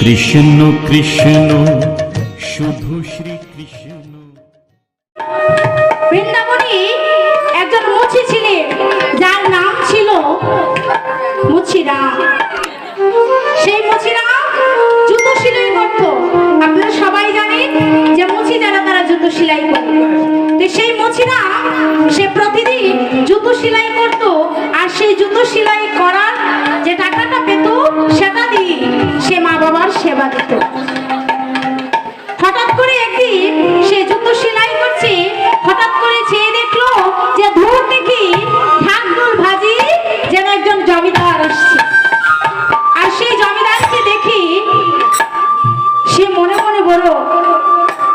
কৃষ্ণ কৃষ্ণ, শুধু শ্রী কৃষ্ণ। বৃন্দাবনে একজন মুচি ছিলেন, যার নাম ছিল মুচিরাম। সেই মুচিরাম জুতো সেলাই করত আপনারা সবাই জানেন যে মুচি যারা তারা জুতো সেলাই করত সেই মুচিরাম, সে প্রতিদিন জুতো সেলাই করত, আর সেই জুতো সেলাই করার যে টাকাটা পেত সেটা দিয়ে সে মা বাবার সেবা দিত। হঠাৎ করে একদিন সে জুতো সেলাই করছে, হঠাৎ করে চেয়ে দেখল যে দূর থেকে ঢাকঢোল ভাজি যেন একজন জমিদার আসছে। আর সেই জমিদারকে দেখি সে মনে মনে বলল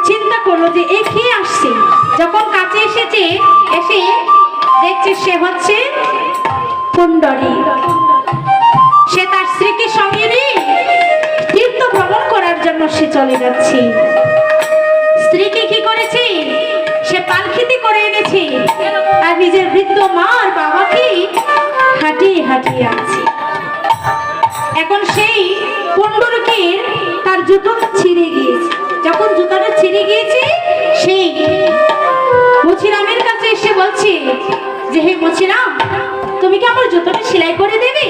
চিন্তা করল যে এ কে আসছে? যখন কাছে এসেছে, এসে দেখছে সে হচ্ছে কুণ্ডরী সে তার স্ত্রীকে সঙ্গে নিয়ে তীর্থ ভ্রমণ করার জন্য সে চলে যাচ্ছে। স্ত্রীকে কি করেছে? সে পালখিতে করে এনেছে। আর নিজের বৃদ্ধ মা আর বাবাকে হাঁটিয়ে হাঁটিয়ে আছে এখন সেই পণ্ডরকের তার জুতো ছিঁড়ে গিয়েছে। যখন জুতোটা ছিঁড়ে গিয়েছে, সেই মুচিরামের কাছে এসে বলছে যে হে মুচিরাম তুমি কি আমার জুতোটা সেলাই করে দেবে?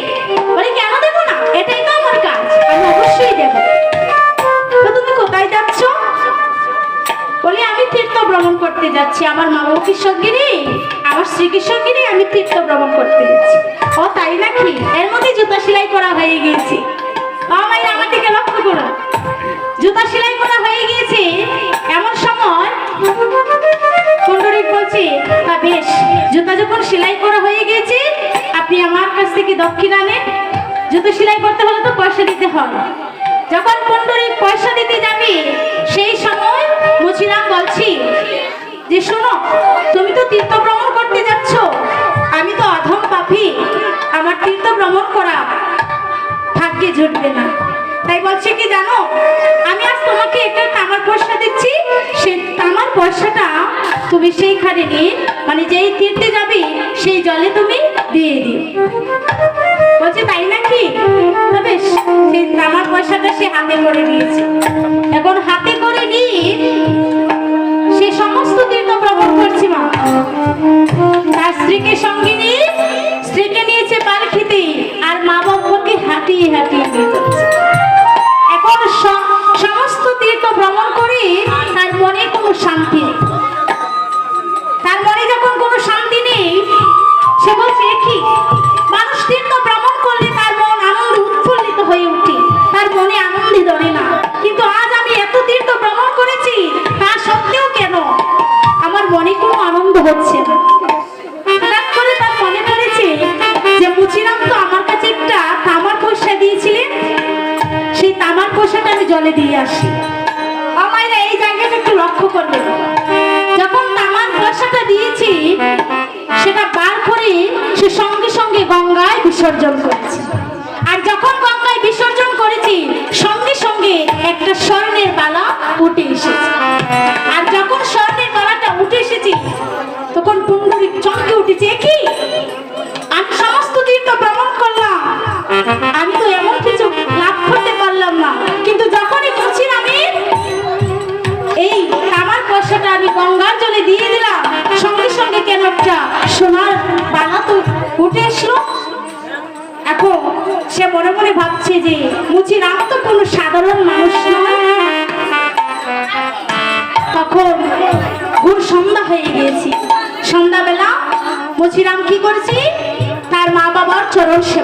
বলে, কেন দেবো না? এটাই তো আমার কাজ, আমি অবশ্যই দেবো। তীর্থ ভ্রমণ করতে যাচ্ছি। আমার মা বাবাকে সঙ্গে নিয়ে আমার স্ত্রীকে সঙ্গে নিয়ে আমি তীর্থ ভ্রমণ করতে যাচ্ছি। ও, তাই নাকি? এর মধ্যে জুতা সেলাই করা হয়ে গিয়েছে। আমার দিকে লক্ষ্য করো জুতা সেলাই যখন সেলাই করা হয়ে গিয়েছে আপনি আমার কাছ থেকে দক্ষিণা নেন জুতো সেলাই করতে হলে তো পয়সা দিতে হয় যখন পুণ্ডরিক পয়সা দিতে যাবে, সেই সময় মুচিরাম বলছি, যে শোনো, তুমি তো তীর্থ ভ্রমণ করতে যাচ্ছ। আমি তো অধম পাপি। আমার তীর্থ ভ্রমণ করা ভাগ্যে জুটবে না। তাই বলছে কি জানো? আমি আজ তোমাকে একটা তামার পয়সা দিচ্ছি। সেই তামার পয়সাটা তুমি সেইখানে নিয়ে মানে যেই তীর্থে যাবে, সেই জলে তুমি দিয়ে দিও। বলছে, তাই নাকি? তবে সেই তামার পয়সাটা সে হাতে করে নিয়েছে। এখন হাতে করে নিয়ে সে সমস্ত তীর্থ ভ্রমণ করছে মা। তার স্ত্রীকে সঙ্গে নিয়ে, স্ত্রীকে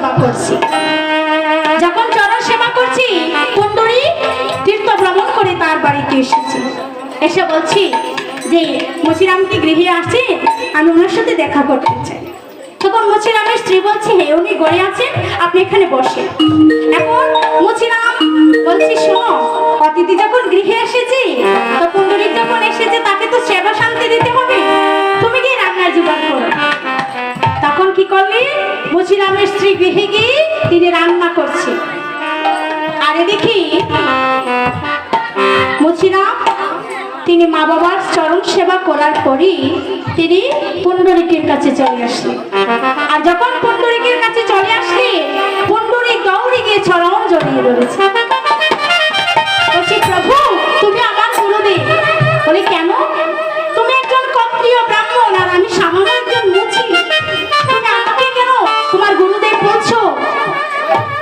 সেবা করছি। যখন করছি কুণ্ডরী তীর্থ ভ্রমণ করে তার বাড়িতে এসেছি। এসে বলছি যে মুচিরাম কি গৃহে আছে আমি ওনার সাথে দেখা করতে চাই। তখন মুচিরামের স্ত্রী বলছে, হে, উনি গড়ে আছেন, আপনি এখানে বসে এখন মুচিরাম বলছি, শোনো, অতিথি যখন গৃহে এসেছে, তো পুণ্ডরিক যখন এসেছে, তাকে তো সেবা শান্তি দিতে হবে। মুচিরামের স্ত্রী গৃহে গিয়ে তিনি রান্না করছে আরে দেখি মুচিরাম, তিনি মা বাবার চরণ সেবা করার পরই তিনি পুণ্ডরিকের কাছে চলে আসলেন। আর যখন পুণ্ডরিকের কাছে চলে আসলে পুণ্ডরিক দৌড়ে গিয়ে চরণ জড়িয়ে ধরেছে।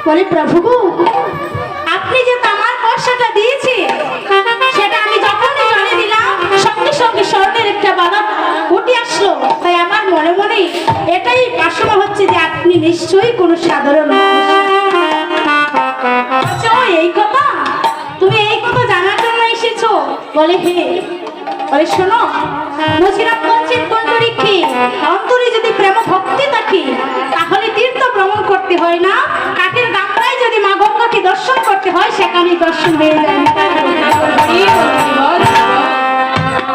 বলে, প্রভু আপনি যে তামার পয়সাটা দিয়েছে সেটা আমি যখনই জলে দিলাম, সঙ্গে সঙ্গে স্বর্ণের একটা বাধা উঠে আসলো। তাই আমার মনে মনে এটাই আশঙ্কা হচ্ছে যে আপনি নিশ্চয়ই কোনো সাধারণ এই কথা? তুমি এই কথা জানার জন্য এসেছ? বলে, হে। বলে, শোনো নজিরাম বলছেন পণ্ডরীকে অন্তরে যদি প্রেম ভক্তি থাকে, তাহলে তীর্থ ভ্রমণ করতে হয় না? গঙ্গাকে দর্শন করতে হয় সেখানে দর্শন হয়ে যায়।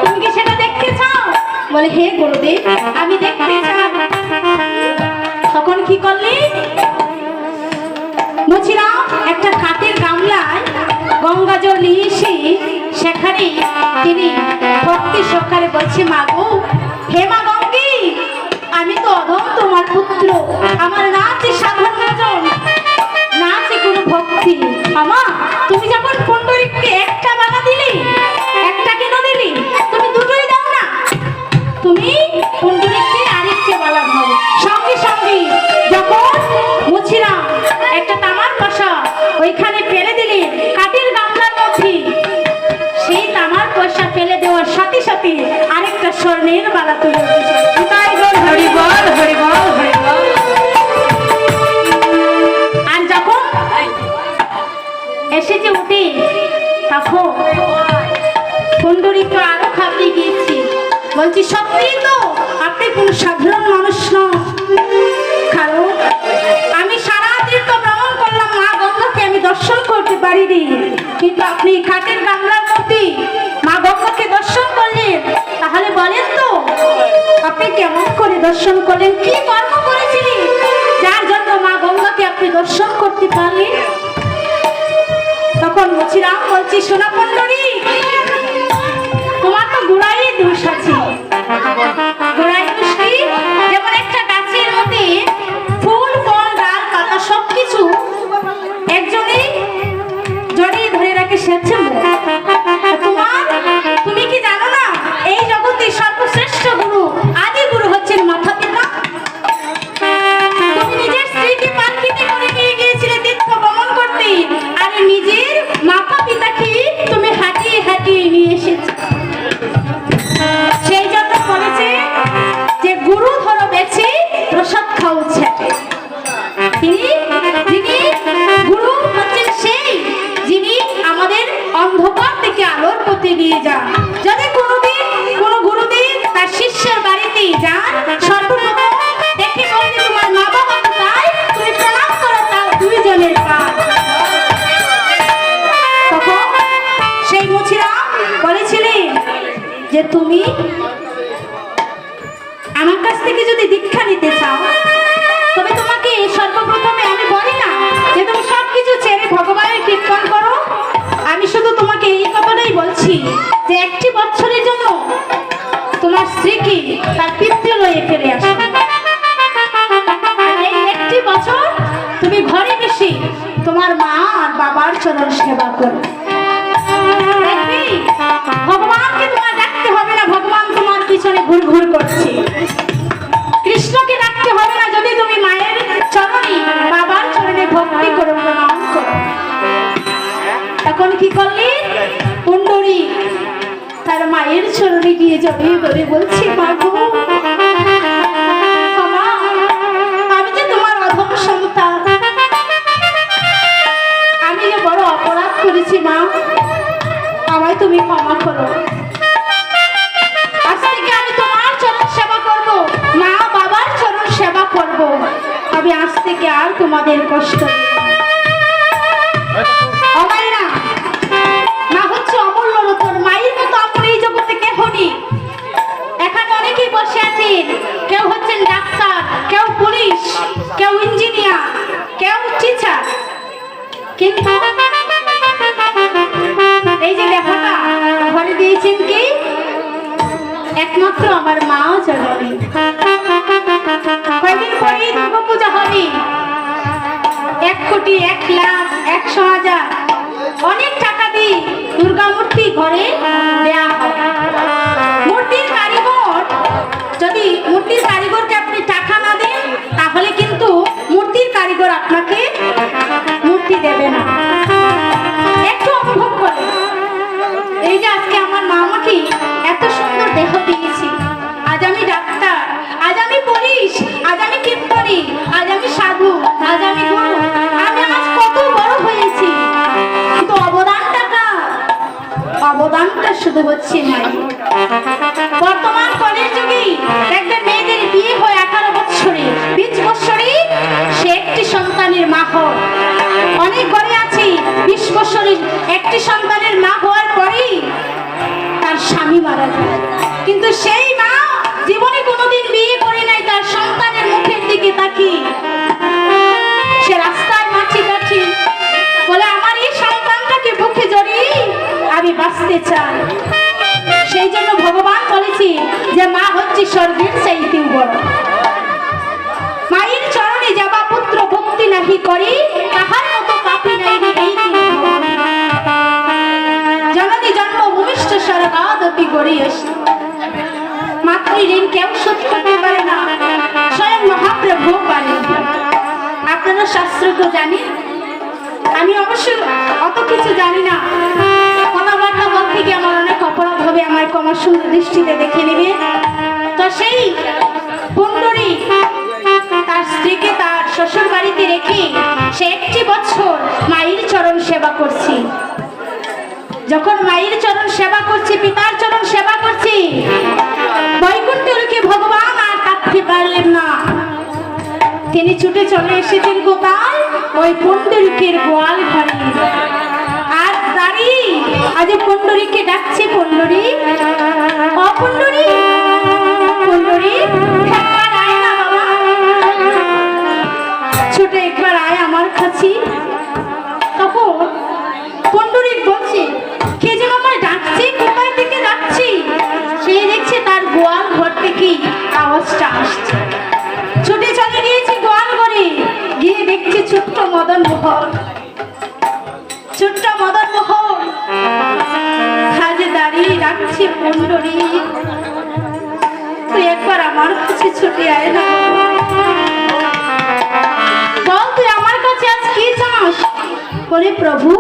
তুমি কি সেটা দেখতে চাও? বলে, হে গুরুদেব, আমি দেখতে তখন কি করলি? মুচিরাম একটা কাঠের গামলায় গঙ্গা জল নিয়ে এসে সেখানে তিনি ভক্তি সহকারে বলছে, মা গো, হে মা গঙ্গি, আমি তো অধম তোমার পুত্র। আমার না আছে সাধারণ ভক্তি। আমা, তুমি যখন পণ্ডরিককে একটা বানা দিলি, একটা কেন দিলি? তুমি দুটোই দাও না। তুমি কুণ্ডলিকে আরেকটে বলা ভাব সঙ্গে সঙ্গে যখন মুছিলাম একটা তামার পয়সা ওইখানে ফেলে দিলে কাঠের গামলার মধ্যে। সেই তামার পয়সা ফেলে দেওয়ার সাথে সাথে আরেকটা স্বর্ণের বালা তুলে উঠেছে তাই বল, হরি যে উঠে তখন সুন্দরী তো আরও খাতে গিয়েছি। বলছি সত্যি তো আপনি কোন সাধারণ মানুষ নন। কারণ আমি সারা তীর্থ ভ্রমণ করলাম মা গঙ্গাকে, আমি দর্শন করতে পারিনি। কিন্তু আপনি খাটের গামলার মধ্যে মা গঙ্গাকে দর্শন করলেন। তাহলে বলেন তো, আপনি কেমন করে দর্শন করলেন? কি কর্ম করেছিলেন? যার জন্য মা গঙ্গাকে আপনি দর্শন করতে পারলেন? তখন বলছিলাম বলছি সোনা পণ্ডরী তোমার তো গোড়াই দোষ আছে। নিতে চাও? তবে তোমাকে সর্বপ্রথমে আমি বলি না যে তুমি সব ছেড়ে ভগবানের কীর্তন করো। আমি শুধু তোমাকে এই কথাটাই বলছি যে একটি বছরের জন্য তোমার স্ত্রীকে তার পিতৃলয়ে ফেলে আসো। একটি বছর তুমি ঘরে বেশি তোমার মা আর বাবার চরণ সেবা করো। ভগবানকে তোমার ডাকতে হবে না, ভগবান তোমার পিছনে ঘুর ঘুর করছে। গিয়ে জড়িয়ে ধরে বলছি মা গো ক্ষমা, আমি যে বড় অপরাধ করেছি মা আমায় তুমি ক্ষমা করো। আজ থেকে আমি তোমার সেবা করব মা বাবার সেবা করব। আমি আজ থেকে আর তোমাদের কষ্ট একমাত্র আমার মা জননী। কয়েকদিন পরেই দুর্গা পূজা হবে? এক কোটি এক লাখ একশো হাজার। অনেক টাকা দিয়ে দুর্গা মূর্তি ঘরে দেয়া হয় মূর্তির কারিগর যদি মূর্তির কারিগরকে আপনি টাকা না দেন, তাহলে কিন্তু মূর্তির কারিগর আপনাকে দেবে না। একটু অনুভব করে এই যে আজকে আমার মা আমাকে এত সুন্দর দেহ আজ আমি সাধু, আজ আমি গুরু, আমি আজ কত বড় হয়েছি। কিন্তু অবদানটা কার? অবদানটা শুধু হচ্ছে নাই। বর্তমান কলের যুগে দেখবেন মেয়েদের বিয়ে হয় আঠারো বছরে বিশ বছরে সে একটি সন্তানের মা হয়। অনেক ঘরে আছে, বিশ বছরের একটি সন্তানের মা হওয়ার পরেই তার স্বামী মারা যায়। কিন্তু সেই মুখের সে রাস্তায় মাছি কাছি বলে, আমার এই সন্তানটাকে বুকে জড়িয়ে আমি বাঁচতে চাই। সেই জন্য ভগবান বলেছি যে, মা হচ্ছে স্বর্গের চাইতেও বড়। মায়ের চরণে যাবা, পুত্র ভক্তি নাহি করে তাহার মতো পাপি নাই এই জননী জন্ম ভূমিষ্ঠ স্বর্গাদপি গড়িয়েছে। মাতৃ ঋণ কেউ শোধ করতে পারে স্বয়ং মহাপ্রভু পারে আপনারা শাস্ত্রকে জানেন আমি অবশ্য অত কিছু জানি না। তার স্ত্রীকে তার শ্বশুর বাড়িতে রেখে সে একটি মায়ের চরণ সেবা করছি। যখন মায়ের চরণ সেবা করছি, পিতার চরণ সেবা করছি বৈকুণ্ঠ লোকে ভগবান থাকতে পারলেন না। তিনি ছুটে চলে এসেছেন কোথায় ওই পণ্ডরিকের গোয়াল ঘরে। আর দাঁড়ি আজ পণ্ডরীকে ডাকছে পণ্ডরী। অপণ্ডরী পণ্ডরী একবার আয় আমার কাছে। তখন পণ্ডরিক বলছে, কে যেন আমার ডাকছে, কোথায় থেকে ডাকছি? সে দেখছে গোয়াল ঘর থেকে আওয়াজটা আসছে। ছুটে চলে গিয়েছে গোয়াল ঘরে। গিয়ে দেখছে ছোট্ট মদন মোহন। ছোট্ট মদন মোহন কাজে দাঁড়িয়ে ডাকছে পণ্ডরী তুই একবার আমার কাছে ছুটে আয় না। বল, তুই আমার কাছে আজ কি চাস? বলে, প্রভু,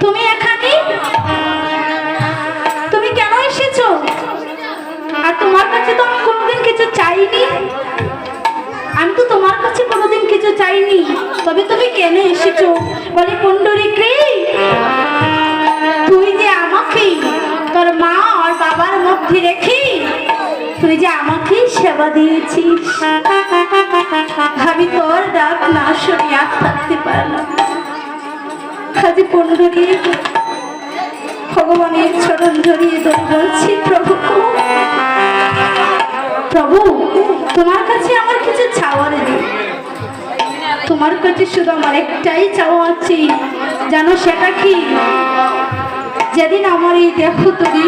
তুমি এখানে কাছে তো আমি কোনোদিন কিছু চাইনি। আমি তো তোমার কাছে কোনোদিন কিছু চাইনি। তবে তুমি কেন এসেছ? বলে পুণ্ডরিক রে তুই যে আমাকে, তোর মা আর বাবার মধ্যে রেখে তুই যে আমাকে সেবা দিয়েছিস। আমি তোর ডাক না শুনে থাকতে পারলাম। কাজে পুণ্ডরী ভগবানের চরণ জড়িয়ে ধরে বলছি, প্রভু প্রভু, তোমার কাছে আমার কিছু চাওয়ার নেই। তোমার কাছে শুধু আমার একটাই চাওয়া আছে, জানো সেটা কি? যেদিন আমার এই দেখো তুমি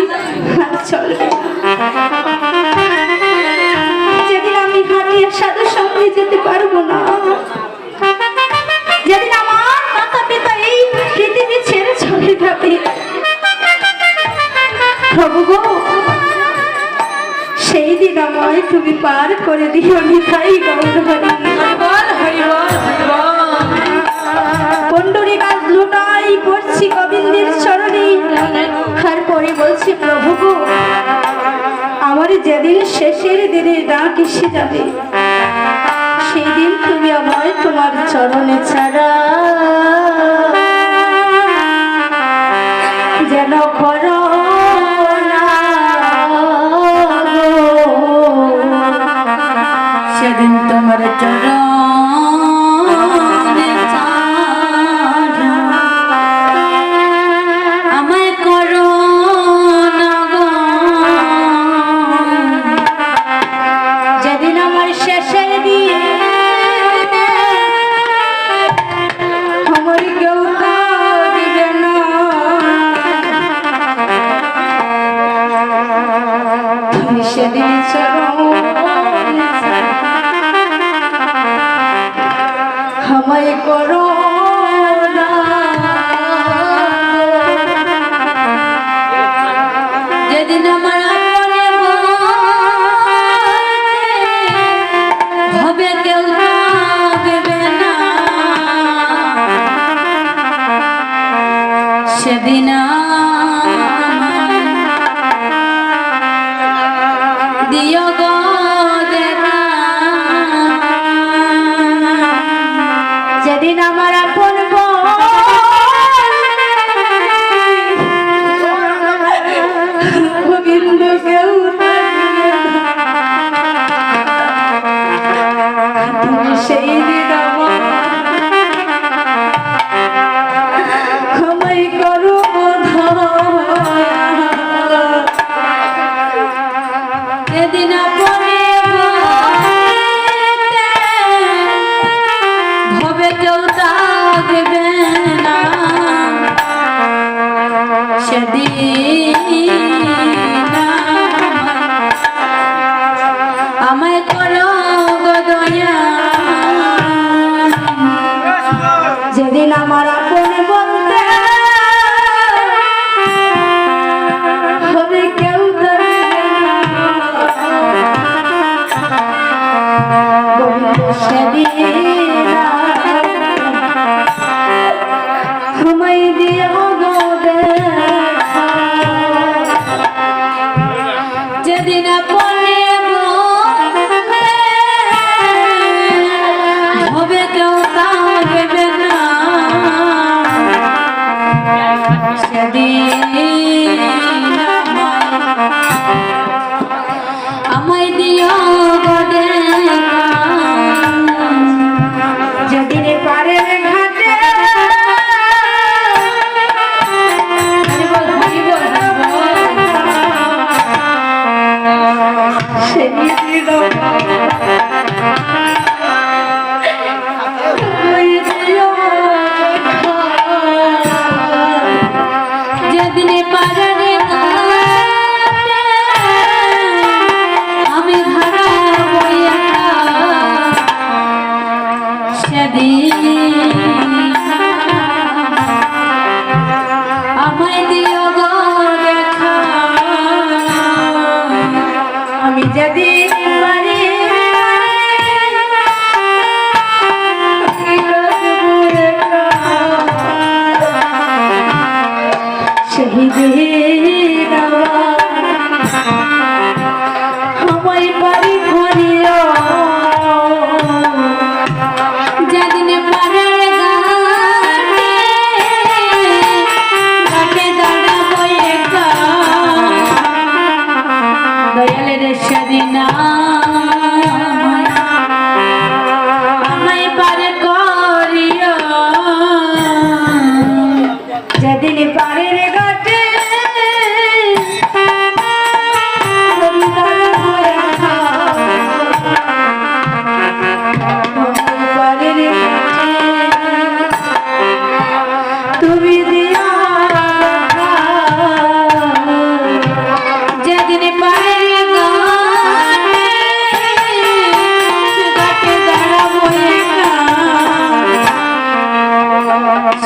যেদিন আমি হারিয়ে সাধু সঙ্গে যেতে পারব না। যেদিন আমার মাতা পিতা এই পৃথিবী ছেড়ে চলে যাবে। প্রভু গো আমায় তুমি পার করে দিও নিতাই গৌর হরি পণ্ডরী গাছ লুটাই পড়ছি গোবিন্দের চরণে। আর পরে বলছি প্রভু আমার যেদিন শেষের দিনে ডাক এসে যাবে সেই দিন তুমি আমায় তোমার চরণে ছাড়া যেন করো তোমার চরণে সেদিন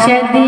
সেদিন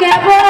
কেবল